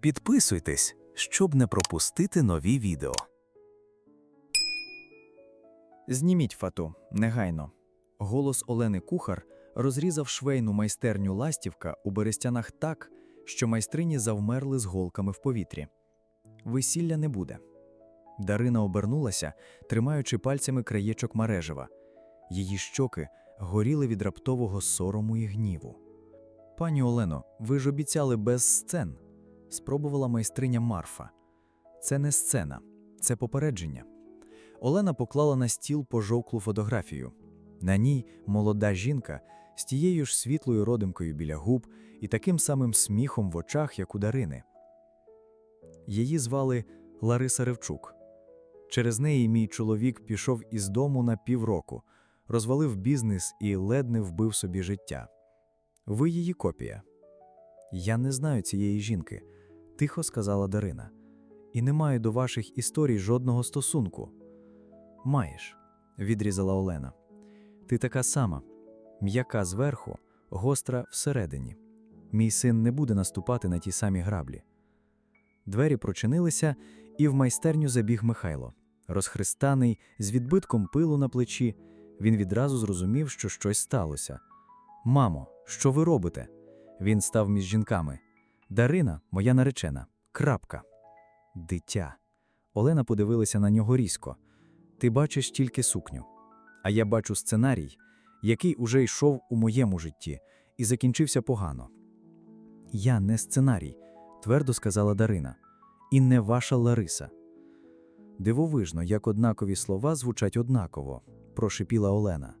Підписуйтесь, щоб не пропустити нові відео. Зніміть фату, негайно. Голос Олени Кухар розрізав швейну майстерню ластівка у берестянах так, що майстрині завмерли з голками в повітрі. Весілля не буде. Дарина обернулася, тримаючи пальцями краєчок мережева. Її щоки горіли від раптового сорому і гніву. Пані Олено, ви ж обіцяли без сцен. Спробувала майстриня Марфа. Це не сцена, це попередження. Олена поклала на стіл пожовклу фотографію. На ній молода жінка з тією ж світлою родимкою біля губ і таким самим сміхом в очах, як у Дарини. Її звали Лариса Ревчук. Через неї мій чоловік пішов із дому на півроку, розвалив бізнес і ледь не вбив собі життя. Ви її копія. Я не знаю цієї жінки, тихо сказала Дарина. І не маю до ваших історій жодного стосунку. Маєш, відрізала Олена. Ти така сама, м'яка зверху, гостра всередині. Мій син не буде наступати на ті самі граблі. Двері прочинилися, і в майстерню забіг Михайло. Розхристаний, з відбитком пилу на плечі, він відразу зрозумів, що щось сталося. Мамо, що ви робите? Він став між жінками. Дарина, моя наречена. Крапка. Дитя. Олена подивилася на нього різко. Ти бачиш тільки сукню. А я бачу сценарій, який уже йшов у моєму житті і закінчився погано. Я не сценарій, твердо сказала Дарина, і не ваша Лариса. Дивовижно, як однакові слова звучать однаково, прошипіла Олена.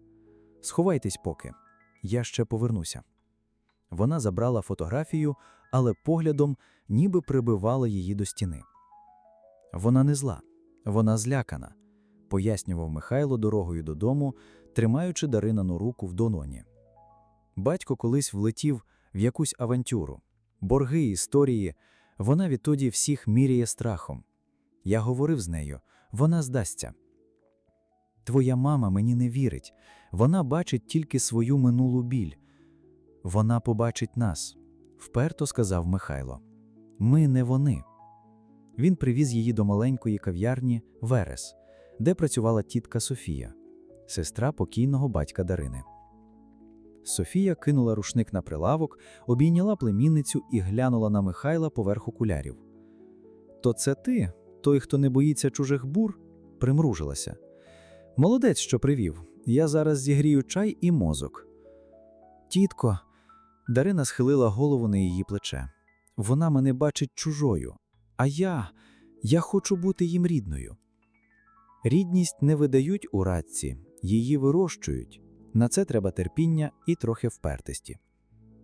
Сховайтесь поки, я ще повернуся. Вона забрала фотографію, але поглядом ніби прибивала її до стіни. Вона не зла, вона злякана, пояснював Михайло дорогою додому, тримаючи Даринану руку в дононі. Батько колись влетів в якусь авантюру, борги, історії, вона відтоді всіх міряє страхом. Я говорив з нею, вона здасться. Твоя мама мені не вірить, вона бачить тільки свою минулу біль. Вона побачить нас, вперто сказав Михайло. Ми не вони. Він привіз її до маленької кав'ярні Верес, де працювала тітка Софія, сестра покійного батька Дарини. Софія кинула рушник на прилавок, обійняла племінницю і глянула на Михайла поверх окулярів. То це ти, той, хто не боїться чужих бур, примружилася. Молодець, що привів. Я зараз зігрію чай і мозок. Тітко, Дарина схилила голову на її плече. Вона мене бачить чужою, а я, я хочу бути їм рідною. Рідність не видають у радці, її вирощують. На це треба терпіння і трохи впертості.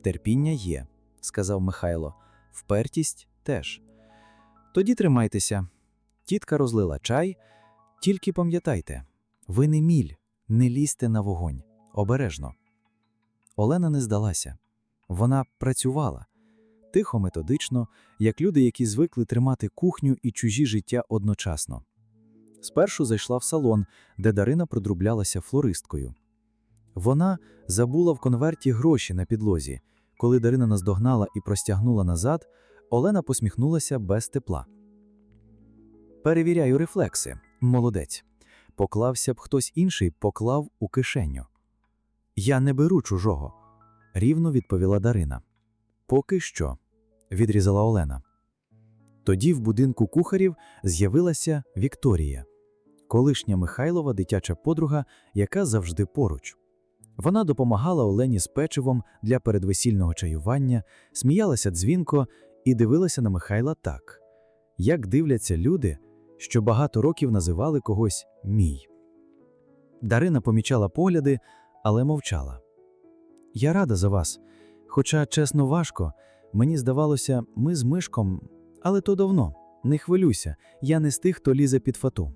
Терпіння є, сказав Михайло, впертість теж. Тоді тримайтеся. Тітка розлила чай, тільки пам'ятайте, ви не міль, не лізьте на вогонь, обережно. Олена не здалася. Вона працювала тихо, методично, як люди, які звикли тримати кухню і чужі життя одночасно. Спершу зайшла в салон, де Дарина продублялася флористкою. Вона забула в конверті гроші на підлозі. Коли Дарина наздогнала і простягнула назад, Олена посміхнулася без тепла. Перевіряю рефлекси. Молодець. Поклався б хтось інший, поклав у кишеню. Я не беру чужого, рівно відповіла Дарина. Поки що, відрізала Олена. Тоді в будинку кухарів з'явилася Вікторія, колишня Михайлова дитяча подруга, яка завжди поруч. Вона допомагала Олені з печивом для передвесільного чаювання, сміялася дзвінко і дивилася на Михайла так, як дивляться люди, що багато років називали когось мій. Дарина помічала погляди, але мовчала. Я рада за вас, хоча, чесно, важко, мені здавалося, ми з мишком, але то давно. Не хвилюйся, я не з тих, хто лізе під фату.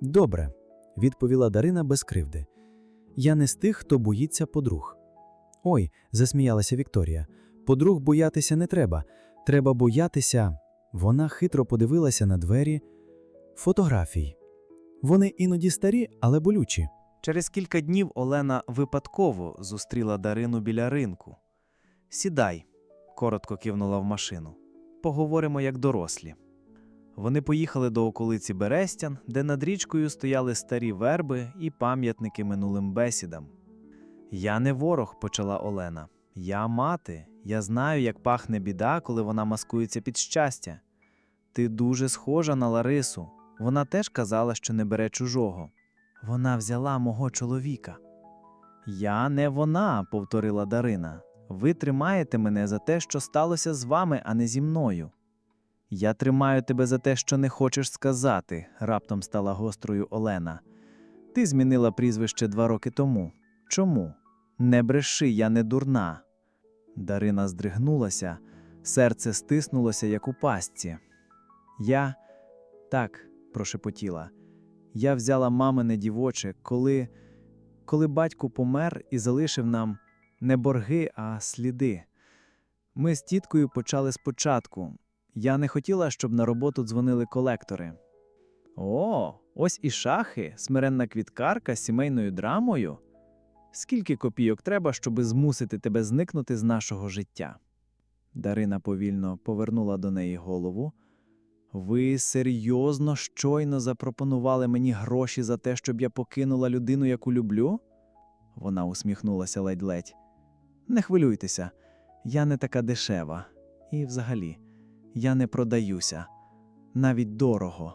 Добре, відповіла Дарина без кривди. Я не з тих, хто боїться подруг. Ой, засміялася Вікторія. Подруг боятися не треба. Треба боятися. Вона хитро подивилася на двері фотографій. Вони іноді старі, але болючі. Через кілька днів Олена випадково зустріла Дарину біля ринку. Сідай, коротко кивнула в машину. поговоримо як дорослі. Вони поїхали до околиці Берестян, де над річкою стояли старі верби і пам'ятники минулим бесідам. Я не ворог, почала Олена. Я мати. Я знаю, як пахне біда, коли вона маскується під щастя. Ти дуже схожа на Ларису. Вона теж казала, що не бере чужого. Вона взяла мого чоловіка. Я не вона, повторила Дарина. Ви тримаєте мене за те, що сталося з вами, а не зі мною. Я тримаю тебе за те, що не хочеш сказати, раптом стала гострою Олена. Ти змінила прізвище два роки тому. Чому? Не бреши, я не дурна. Дарина здригнулася, серце стиснулося, як у пастці. Я так, прошепотіла. Я взяла мамине дівоче, коли, коли батько помер і залишив нам не борги, а сліди. Ми з тіткою почали спочатку. Я не хотіла, щоб на роботу дзвонили колектори. О, ось і шахи, смиренна квіткарка з сімейною драмою. Скільки копійок треба, щоби змусити тебе зникнути з нашого життя? Дарина повільно повернула до неї голову. Ви серйозно щойно запропонували мені гроші за те, щоб я покинула людину, яку люблю? Вона усміхнулася ледь-ледь. Не хвилюйтеся, я не така дешева. І взагалі, я не продаюся, навіть дорого.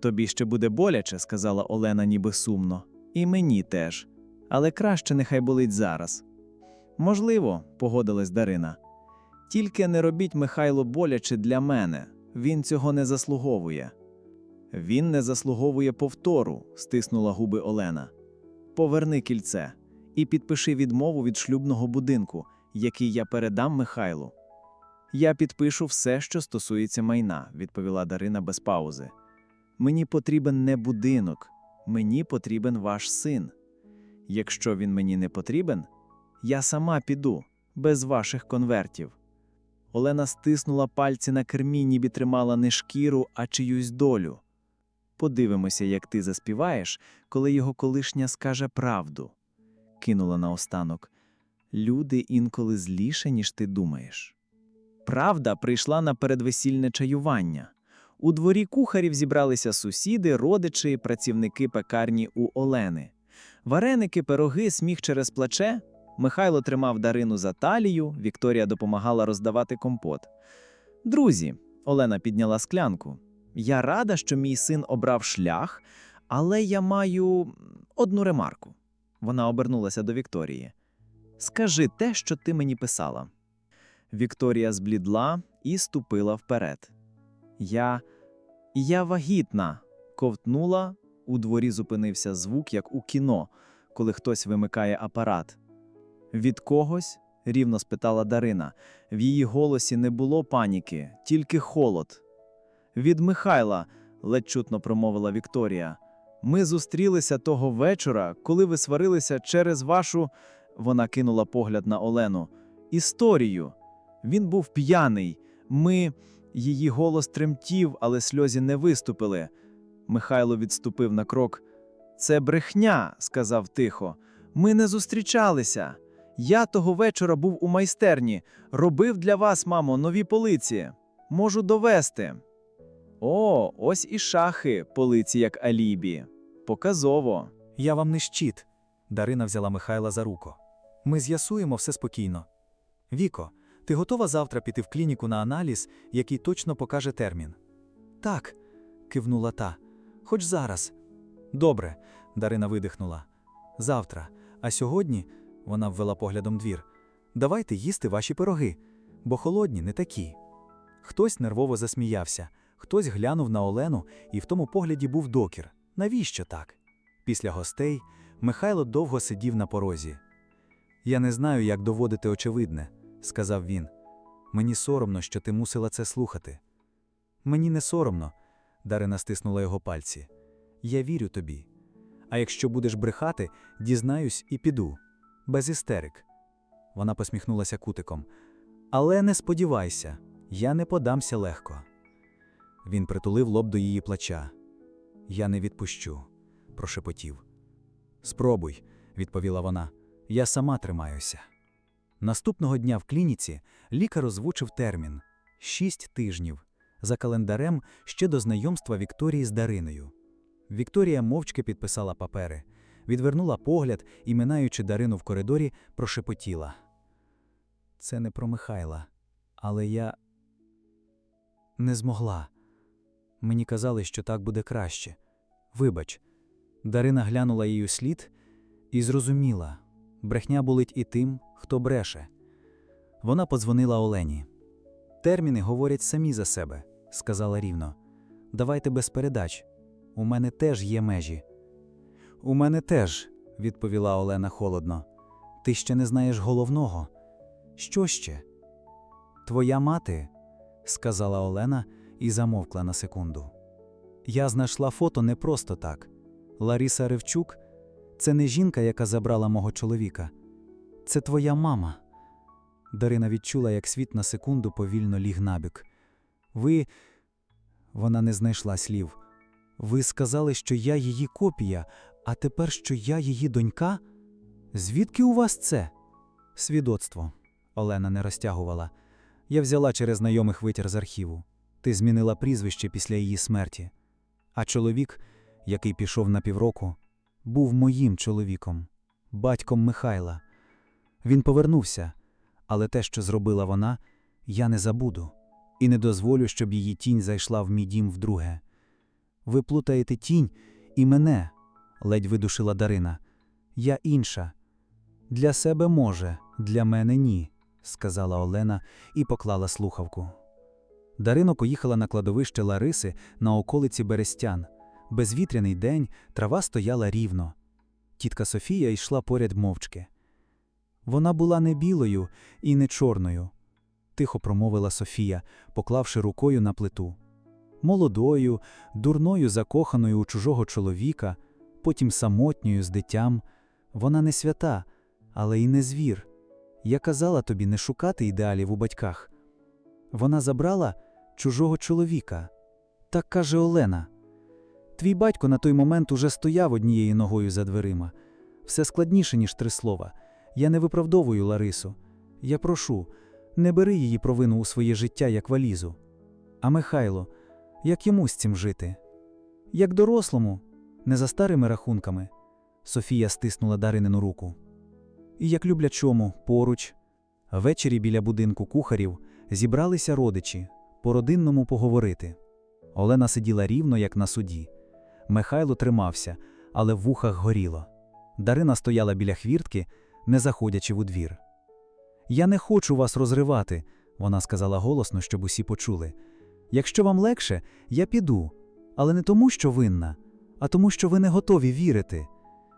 Тобі ще буде боляче, сказала Олена ніби сумно, і мені теж. Але краще нехай болить зараз. Можливо, погодилась Дарина. Тільки не робіть Михайло боляче для мене. Він цього не заслуговує. Він не заслуговує повтору, стиснула губи Олена. Поверни кільце і підпиши відмову від шлюбного будинку, який я передам Михайлу. Я підпишу все, що стосується майна, відповіла Дарина без паузи. Мені потрібен не будинок, мені потрібен ваш син. Якщо він мені не потрібен, я сама піду, без ваших конвертів. Олена стиснула пальці на кермі, ніби тримала не шкіру, а чиюсь долю. Подивимося, як ти заспіваєш, коли його колишня скаже правду. Кинула наостанок. Люди інколи зліше, ніж ти думаєш. Правда прийшла на передвесільне чаювання. У дворі кухарів зібралися сусіди, родичі, працівники пекарні у Олени. Вареники, пироги, сміх через плече. Михайло тримав Дарину за талію, Вікторія допомагала роздавати компот. Друзі, Олена підняла склянку. Я рада, що мій син обрав шлях, але я маю одну ремарку. Вона обернулася до Вікторії. Скажи те, що ти мені писала. Вікторія зблідла і ступила вперед. Я. Я вагітна. ковтнула. У дворі зупинився звук, як у кіно, коли хтось вимикає апарат. Від когось? рівно спитала Дарина. В її голосі не було паніки, тільки холод. Від Михайла, ледь чутно промовила Вікторія. Ми зустрілися того вечора, коли ви сварилися через вашу. Вона кинула погляд на Олену. Історію. Він був п'яний. Ми. Її голос тремтів, але сльозі не виступили. Михайло відступив на крок. Це брехня, сказав тихо. Ми не зустрічалися. Я того вечора був у майстерні, робив для вас, мамо, нові полиці. Можу довести. О, ось і шахи, полиці як алібі. Показово. Я вам не щит. Дарина взяла Михайла за руку. Ми з'ясуємо все спокійно. Віко, ти готова завтра піти в клініку на аналіз, який точно покаже термін? Так, кивнула та. Хоч зараз. Добре, Дарина видихнула. Завтра. А сьогодні вона ввела поглядом двір. Давайте їсти ваші пироги, бо холодні не такі. Хтось нервово засміявся, хтось глянув на Олену, і в тому погляді був докір. Навіщо так? Після гостей Михайло довго сидів на порозі. Я не знаю, як доводити очевидне, сказав він. Мені соромно, що ти мусила це слухати. Мені не соромно, Дарина стиснула його пальці. Я вірю тобі. А якщо будеш брехати, дізнаюсь і піду. Без істерик. Вона посміхнулася кутиком. Але не сподівайся, я не подамся легко. Він притулив лоб до її плеча. Я не відпущу, прошепотів. Спробуй, відповіла вона. Я сама тримаюся. Наступного дня в клініці лікар озвучив термін Шість тижнів. За календарем ще до знайомства Вікторії з Дариною. Вікторія мовчки підписала папери, відвернула погляд і, минаючи Дарину в коридорі, прошепотіла. Це не про Михайла, але я не змогла. Мені казали, що так буде краще. Вибач. Дарина глянула їй у слід і зрозуміла брехня болить і тим, хто бреше. Вона подзвонила Олені. Терміни говорять самі за себе, сказала рівно. Давайте без передач. У мене теж є межі. У мене теж, відповіла Олена холодно. Ти ще не знаєш головного. Що ще? Твоя мати, сказала Олена і замовкла на секунду. Я знайшла фото не просто так. Лариса Ревчук це не жінка, яка забрала мого чоловіка. Це твоя мама. Дарина відчула, як світ на секунду повільно ліг набік. Ви. Вона не знайшла слів. Ви сказали, що я її копія, а тепер, що я її донька? Звідки у вас це? Свідоцтво. Олена не розтягувала. Я взяла через знайомих витяг з архіву. Ти змінила прізвище після її смерті. А чоловік, який пішов на півроку, був моїм чоловіком, батьком Михайла. Він повернувся, але те, що зробила вона, я не забуду і не дозволю, щоб її тінь зайшла в мій дім вдруге. Ви плутаєте тінь і мене, ледь видушила Дарина. Я інша. Для себе може, для мене ні, сказала Олена і поклала слухавку. Дарино поїхала на кладовище Лариси на околиці Берестян. Безвітряний день, трава стояла рівно. Тітка Софія йшла поряд мовчки. Вона була не білою і не чорною, тихо промовила Софія, поклавши рукою на плиту. Молодою, дурною закоханою у чужого чоловіка, потім самотньою з дитям. Вона не свята, але й не звір. Я казала тобі не шукати ідеалів у батьках. Вона забрала чужого чоловіка. Так каже Олена. Твій батько на той момент уже стояв однією ногою за дверима. Все складніше, ніж три слова. Я не виправдовую Ларису. Я прошу, не бери її провину у своє життя як валізу. А Михайло, як йому з цим жити? Як дорослому, не за старими рахунками. Софія стиснула Даринину руку. І як люблячому, поруч. Ввечері біля будинку кухарів зібралися родичі, по-родинному поговорити. Олена сиділа рівно, як на суді. Михайло тримався, але в вухах горіло. Дарина стояла біля хвіртки, не заходячи в двір. Я не хочу вас розривати, вона сказала голосно, щоб усі почули. Якщо вам легше, я піду, але не тому, що винна, а тому, що ви не готові вірити.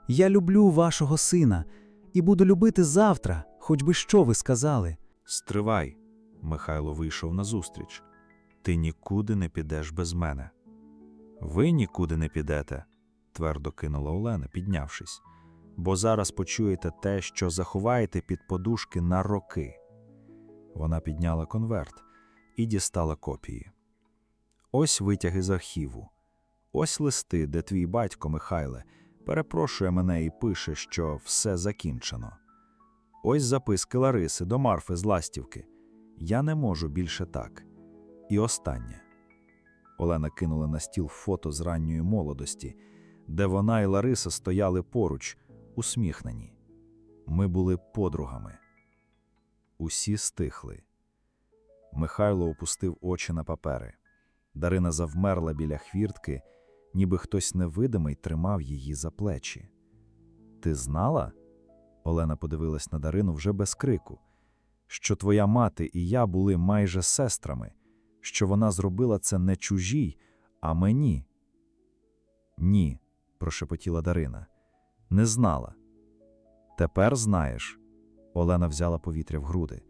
Я люблю вашого сина і буду любити завтра, хоч би що ви сказали. Стривай. Михайло вийшов назустріч. Ти нікуди не підеш без мене. Ви нікуди не підете, твердо кинула Олена, піднявшись, бо зараз почуєте те, що заховаєте під подушки на роки. Вона підняла конверт і дістала копії. Ось витяги з архіву. Ось листи, де твій батько Михайле перепрошує мене і пише, що все закінчено. Ось записки Лариси до Марфи з Ластівки. Я не можу більше так. І останнє. Олена кинула на стіл фото з ранньої молодості, де вона і Лариса стояли поруч, усміхнені. Ми були подругами. Усі стихли. Михайло опустив очі на папери. Дарина завмерла біля хвіртки, ніби хтось невидимий тримав її за плечі. Ти знала? Олена подивилась на Дарину вже без крику, що твоя мати і я були майже сестрами, що вона зробила це не чужій, а мені. Ні, прошепотіла Дарина. Не знала. Тепер знаєш. Олена взяла повітря в груди.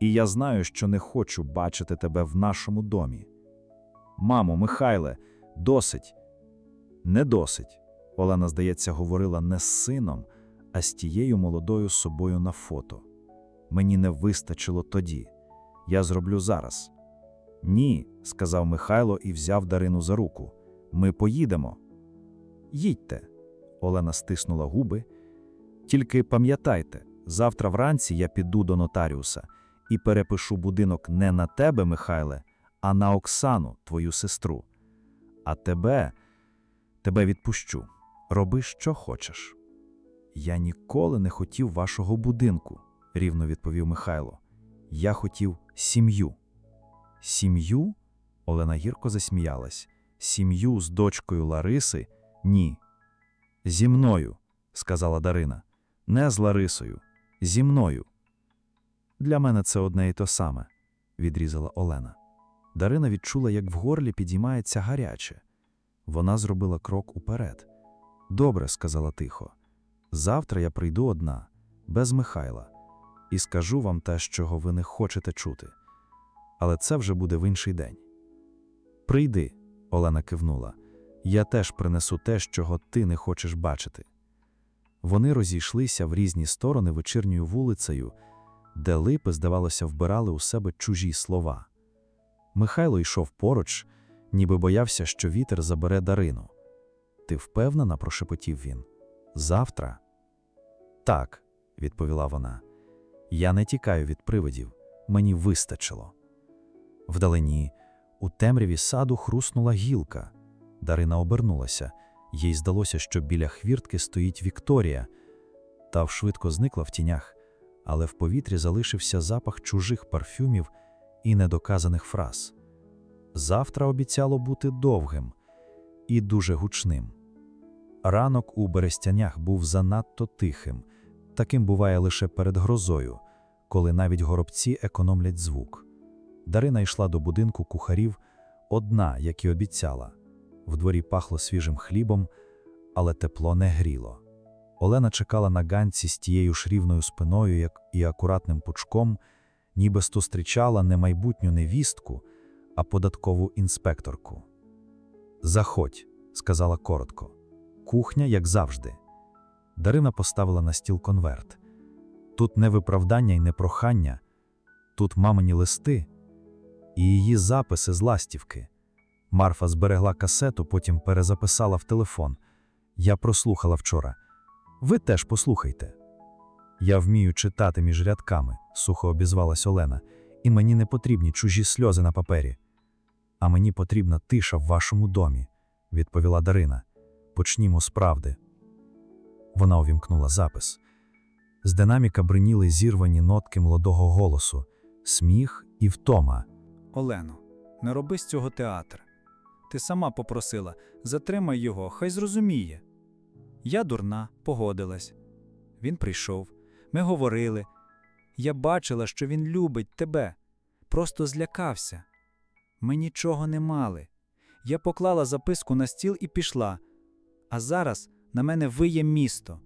І я знаю, що не хочу бачити тебе в нашому домі. Мамо, Михайле, досить. Не досить. Олена, здається, говорила не з сином, а з тією молодою собою на фото. Мені не вистачило тоді. Я зроблю зараз. Ні, сказав Михайло і взяв Дарину за руку. Ми поїдемо. Їдьте. Олена стиснула губи. Тільки пам'ятайте, завтра вранці я піду до нотаріуса, і перепишу будинок не на тебе, Михайле, а на Оксану, твою сестру. А тебе, тебе відпущу. Роби, що хочеш. Я ніколи не хотів вашого будинку, рівно відповів Михайло. Я хотів сім'ю. Сім'ю? Олена гірко засміялась. Сім'ю з дочкою Лариси? Ні. Зі мною, сказала Дарина. Не з Ларисою, зі мною. Для мене це одне і то саме, відрізала Олена. Дарина відчула, як в горлі підіймається гаряче. Вона зробила крок уперед. Добре, сказала тихо. Завтра я прийду одна, без Михайла, і скажу вам те, чого ви не хочете чути. Але це вже буде в інший день. Прийди, Олена кивнула. Я теж принесу те, чого ти не хочеш бачити. Вони розійшлися в різні сторони вечірньою вулицею, де липи, здавалося, вбирали у себе чужі слова. Михайло йшов поруч, ніби боявся, що вітер забере Дарину. Ти впевнена, прошепотів він. Завтра? Так, відповіла вона. Я не тікаю від привидів, мені вистачило. Вдалині, у темряві саду хруснула гілка. Дарина обернулася. Їй здалося, що біля хвіртки стоїть Вікторія. Та швидко зникла в тінях, але в повітрі залишився запах чужих парфюмів і недоказаних фраз. Завтра обіцяло бути довгим і дуже гучним. Ранок у берестянях був занадто тихим, таким буває лише перед грозою, коли навіть горобці економлять звук. Дарина йшла до будинку кухарів одна, як і обіцяла. В дворі пахло свіжим хлібом, але тепло не гріло. Олена чекала на ганці з тією ж рівною спиною, як і акуратним пучком, ніби зустрічала не майбутню невістку, а податкову інспекторку. Заходь, сказала коротко. Кухня, як завжди. Дарина поставила на стіл конверт. Тут не виправдання і не прохання, тут мамині листи і її записи з ластівки. Марфа зберегла касету, потім перезаписала в телефон. Я прослухала вчора. Ви теж послухайте. Я вмію читати між рядками, сухо обізвалась Олена, і мені не потрібні чужі сльози на папері. А мені потрібна тиша в вашому домі, відповіла Дарина. Почнімо з правди. Вона увімкнула запис. З динаміка бриніли зірвані нотки молодого голосу, сміх і втома. Олено, не роби з цього театр. Ти сама попросила, затримай його, хай зрозуміє. Я дурна, погодилась. Він прийшов. Ми говорили. Я бачила, що він любить тебе. Просто злякався. Ми нічого не мали. Я поклала записку на стіл і пішла. А зараз на мене виє місто.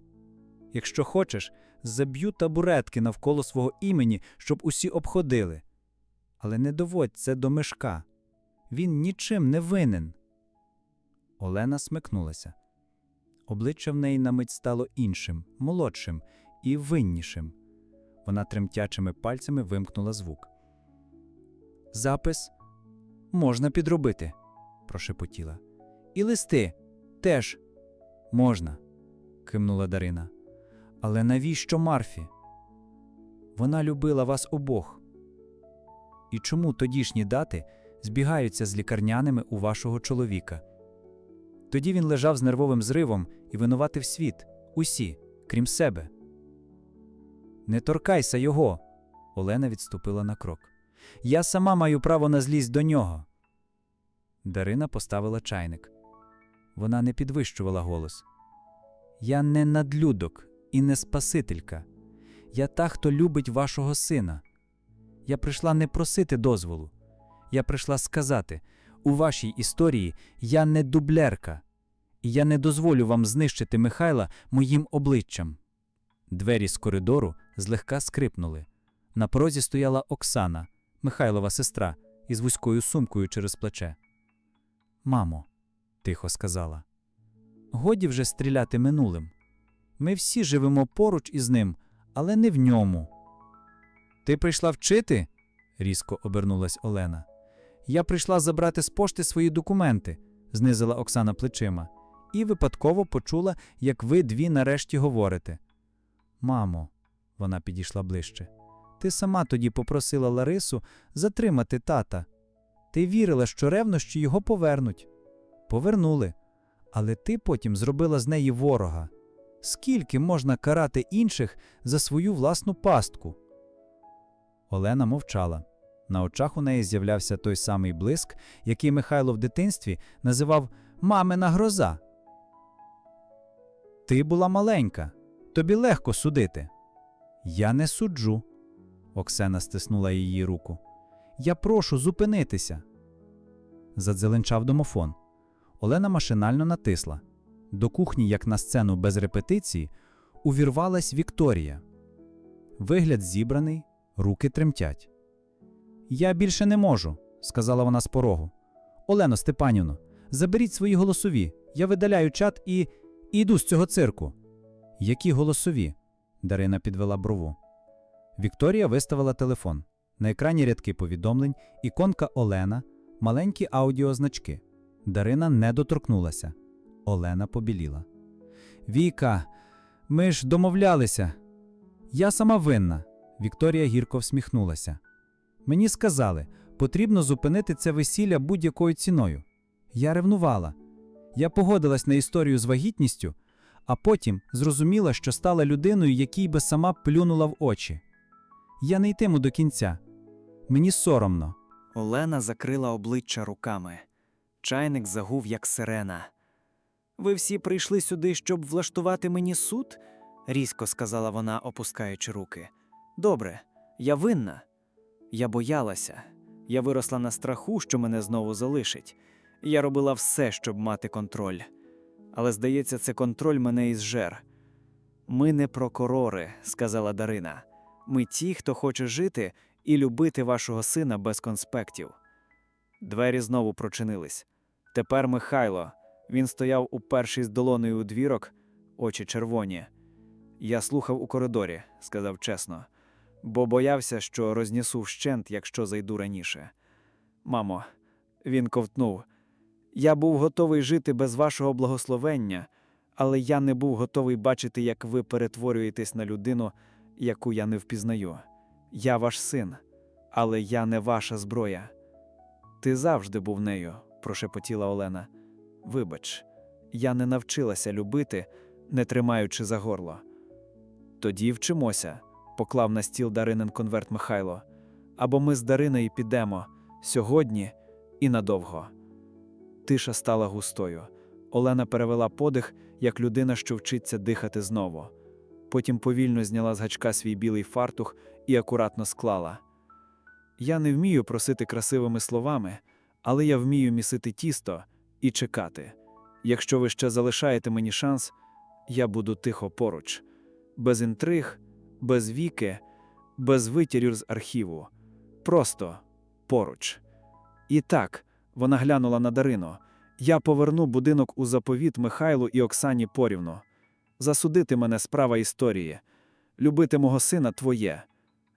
Якщо хочеш, заб'ю табуретки навколо свого імені, щоб усі обходили. Але не доводь це до мешка. Він нічим не винен. Олена смикнулася. Обличчя в неї на мить стало іншим, молодшим і виннішим. Вона тремтячими пальцями вимкнула звук. Запис можна підробити, прошепотіла. І листи теж можна, кивнула Дарина. Але навіщо Марфі? Вона любила вас обох. І чому тодішні дати збігаються з лікарняними у вашого чоловіка? Тоді він лежав з нервовим зривом і винуватив світ, усі, крім себе. Не торкайся його. Олена відступила на крок. Я сама маю право на злість до нього. Дарина поставила чайник. Вона не підвищувала голос. Я не надлюдок і не спасителька. Я та, хто любить вашого сина. Я прийшла не просити дозволу. Я прийшла сказати: у вашій історії я не дублерка, і я не дозволю вам знищити Михайла моїм обличчям. Двері з коридору злегка скрипнули. На порозі стояла Оксана, Михайлова сестра, із вузькою сумкою через плече. Мамо, тихо сказала, годі вже стріляти минулим. Ми всі живемо поруч із ним, але не в ньому. Ти прийшла вчити? різко обернулась Олена. Я прийшла забрати з пошти свої документи, знизила Оксана плечима, і випадково почула, як ви дві нарешті говорите. Мамо, вона підійшла ближче, Ти сама тоді попросила Ларису затримати тата. Ти вірила, що ревнощі його повернуть. Повернули. Але ти потім зробила з неї ворога. Скільки можна карати інших за свою власну пастку? Олена мовчала. На очах у неї з'являвся той самий блиск, який Михайло в дитинстві називав мамина гроза. Ти була маленька, тобі легко судити. Я не суджу. Оксена стиснула її руку. Я прошу зупинитися. Задзеленчав домофон. Олена машинально натисла. До кухні, як на сцену без репетиції, увірвалась Вікторія. Вигляд зібраний, руки тремтять. Я більше не можу, сказала вона з порогу. Олено Степанівно, заберіть свої голосові. Я видаляю чат і, і йду з цього цирку. Які голосові? Дарина підвела брову. Вікторія виставила телефон. На екрані рядки повідомлень, іконка Олена, маленькі аудіозначки. Дарина не доторкнулася. Олена побіліла. Віка, ми ж домовлялися. Я сама винна. Вікторія гірко всміхнулася. Мені сказали, потрібно зупинити це весілля будь-якою ціною. Я ревнувала. Я погодилась на історію з вагітністю, а потім зрозуміла, що стала людиною, якій би сама плюнула в очі. Я не йтиму до кінця. Мені соромно. Олена закрила обличчя руками. Чайник загув, як сирена. Ви всі прийшли сюди, щоб влаштувати мені суд? різко сказала вона, опускаючи руки. Добре, я винна. Я боялася. Я виросла на страху, що мене знову залишить. Я робила все, щоб мати контроль. Але, здається, це контроль мене і зжер. Ми не прокурори, сказала Дарина. Ми ті, хто хоче жити і любити вашого сина без конспектів. Двері знову прочинились. Тепер Михайло. Він стояв упершись долоною у двірок, очі червоні. Я слухав у коридорі, сказав чесно, бо боявся, що рознісу вщент, якщо зайду раніше. Мамо, він ковтнув. Я був готовий жити без вашого благословення, але я не був готовий бачити, як ви перетворюєтесь на людину, яку я не впізнаю. Я ваш син, але я не ваша зброя. Ти завжди був нею, прошепотіла Олена. Вибач, я не навчилася любити, не тримаючи за горло. Тоді вчимося, поклав на стіл Даринин конверт Михайло. Або ми з Дариною підемо сьогодні і надовго. Тиша стала густою. Олена перевела подих, як людина, що вчиться дихати знову. Потім повільно зняла з гачка свій білий фартух і акуратно склала. Я не вмію просити красивими словами, але я вмію місити тісто і чекати. Якщо ви ще залишаєте мені шанс, я буду тихо поруч, без інтриг, без віки, без витірів з архіву. Просто поруч. І так, вона глянула на Дарину. Я поверну будинок у заповіт Михайлу і Оксані порівну. Засудити мене справа історії, любити мого сина твоє.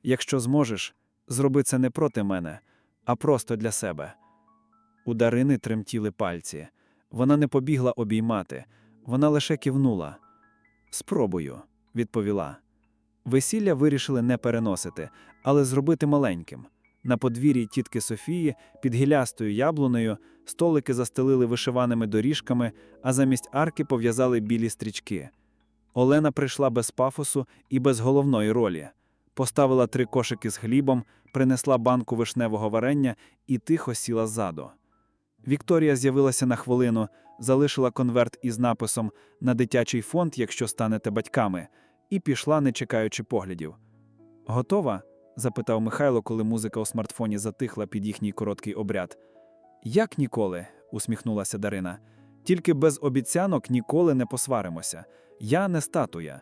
Якщо зможеш, зроби це не проти мене, а просто для себе. У Дарини тремтіли пальці. Вона не побігла обіймати, вона лише кивнула. Спробую, відповіла. Весілля вирішили не переносити, але зробити маленьким. На подвір'ї тітки Софії під гілястою яблунею столики застелили вишиваними доріжками, а замість арки пов'язали білі стрічки. Олена прийшла без пафосу і без головної ролі. Поставила три кошики з хлібом, принесла банку вишневого варення і тихо сіла ззаду. Вікторія з'явилася на хвилину, залишила конверт із написом на дитячий фонд, якщо станете батьками, і пішла, не чекаючи поглядів. Готова? Запитав Михайло, коли музика у смартфоні затихла під їхній короткий обряд. Як ніколи, усміхнулася Дарина. Тільки без обіцянок ніколи не посваримося. Я не статуя.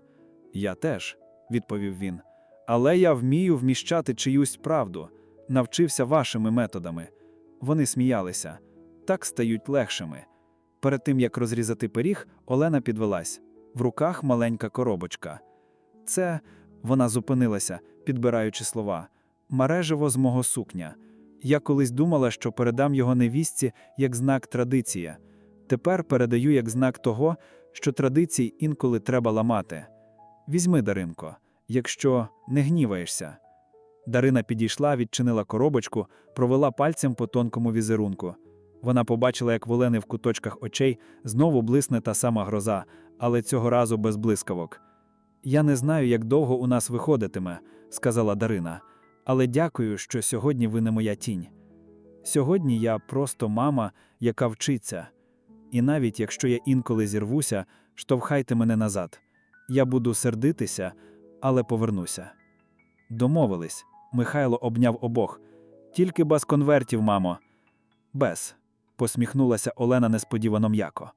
Я теж, відповів він. Але я вмію вміщати чиюсь правду, навчився вашими методами. Вони сміялися, так стають легшими. Перед тим як розрізати пиріг, Олена підвелась в руках маленька коробочка. Це вона зупинилася, підбираючи слова. Мережево з мого сукня. Я колись думала, що передам його невістці як знак традиція. Тепер передаю як знак того, що традицій інколи треба ламати. Візьми, Даринко, якщо не гніваєшся. Дарина підійшла, відчинила коробочку, провела пальцем по тонкому візерунку. Вона побачила, як в Олени в куточках очей знову блисне та сама гроза, але цього разу без блискавок. Я не знаю, як довго у нас виходитиме, сказала Дарина, але дякую, що сьогодні ви не моя тінь. Сьогодні я просто мама, яка вчиться. І навіть якщо я інколи зірвуся, штовхайте мене назад. Я буду сердитися, але повернуся. Домовились. Михайло обняв обох. Тільки без конвертів, мамо. Без. посміхнулася Олена несподівано м'яко.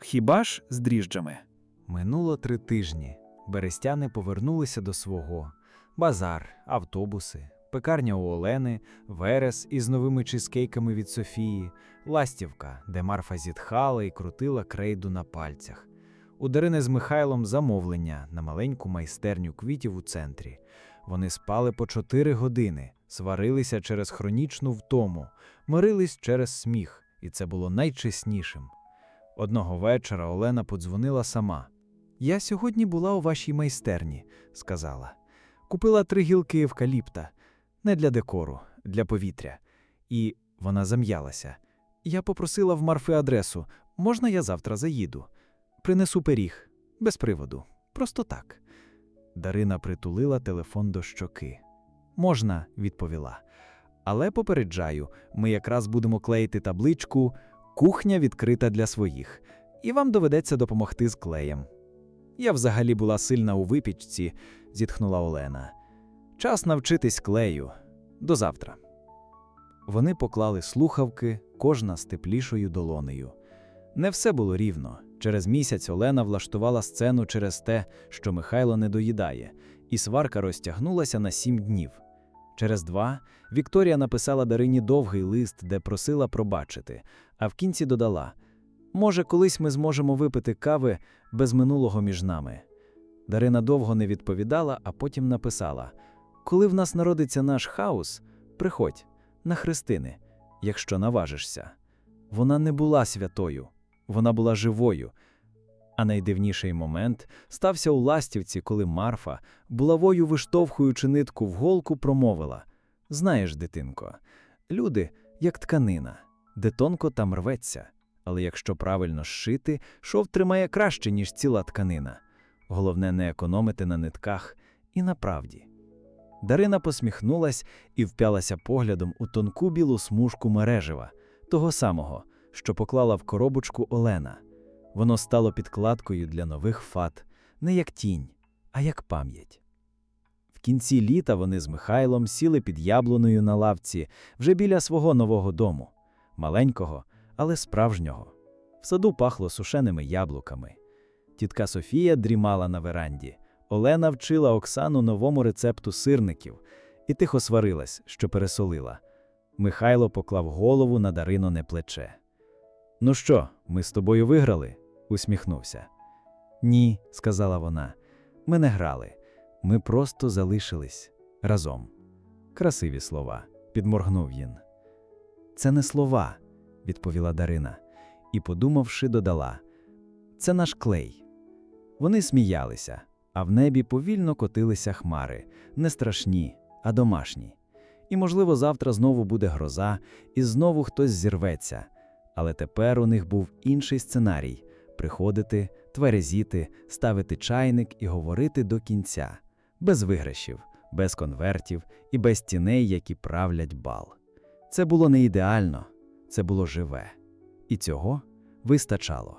Хіба ж з дріжджами? Минуло три тижні. Берестяни повернулися до свого. Базар, автобуси, пекарня у Олени, Верес із новими чизкейками від Софії, ластівка, де Марфа зітхала і крутила крейду на пальцях. У Дарини з Михайлом замовлення на маленьку майстерню квітів у центрі. Вони спали по чотири години, сварилися через хронічну втому, мирились через сміх, і це було найчеснішим. Одного вечора Олена подзвонила сама. Я сьогодні була у вашій майстерні, сказала. Купила три гілки евкаліпта, не для декору, для повітря. І вона зам'ялася. Я попросила в Марфи адресу. Можна я завтра заїду? Принесу пиріг, без приводу, просто так. Дарина притулила телефон до щоки. Можна, відповіла. Але попереджаю, ми якраз будемо клеїти табличку Кухня відкрита для своїх, і вам доведеться допомогти з клеєм. Я взагалі була сильна у випічці, зітхнула Олена. Час навчитись клею. До завтра. Вони поклали слухавки, кожна з теплішою долонею. Не все було рівно. Через місяць Олена влаштувала сцену через те, що Михайло не доїдає, і сварка розтягнулася на сім днів. Через два Вікторія написала Дарині довгий лист, де просила пробачити, а в кінці додала: Може, колись ми зможемо випити кави без минулого між нами. Дарина довго не відповідала, а потім написала: Коли в нас народиться наш хаос, приходь на хрестини, якщо наважишся. Вона не була святою, вона була живою. А найдивніший момент стався у ластівці, коли Марфа, булавою виштовхуючи нитку в голку, промовила: Знаєш, дитинко, люди як тканина, де тонко там рветься, але якщо правильно зшити, шов тримає краще, ніж ціла тканина. Головне не економити на нитках і на правді. Дарина посміхнулась і вп'ялася поглядом у тонку білу смужку мережева, того самого, що поклала в коробочку Олена. Воно стало підкладкою для нових фат, не як тінь, а як пам'ять. В кінці літа вони з Михайлом сіли під яблуною на лавці вже біля свого нового дому, маленького, але справжнього. В саду пахло сушеними яблуками. Тітка Софія дрімала на веранді. Олена вчила Оксану новому рецепту сирників і тихо сварилась, що пересолила. Михайло поклав голову на Дариноне плече. Ну що, ми з тобою виграли? усміхнувся. Ні, сказала вона. Ми не грали. Ми просто залишились разом. Красиві слова, підморгнув він. Це не слова, відповіла Дарина, і, подумавши, додала. Це наш клей. Вони сміялися, а в небі повільно котилися хмари, не страшні, а домашні. І, можливо, завтра знову буде гроза, і знову хтось зірветься. Але тепер у них був інший сценарій приходити, тверезіти, ставити чайник і говорити до кінця, без виграшів, без конвертів і без тіней, які правлять бал. Це було не ідеально, це було живе. І цього вистачало.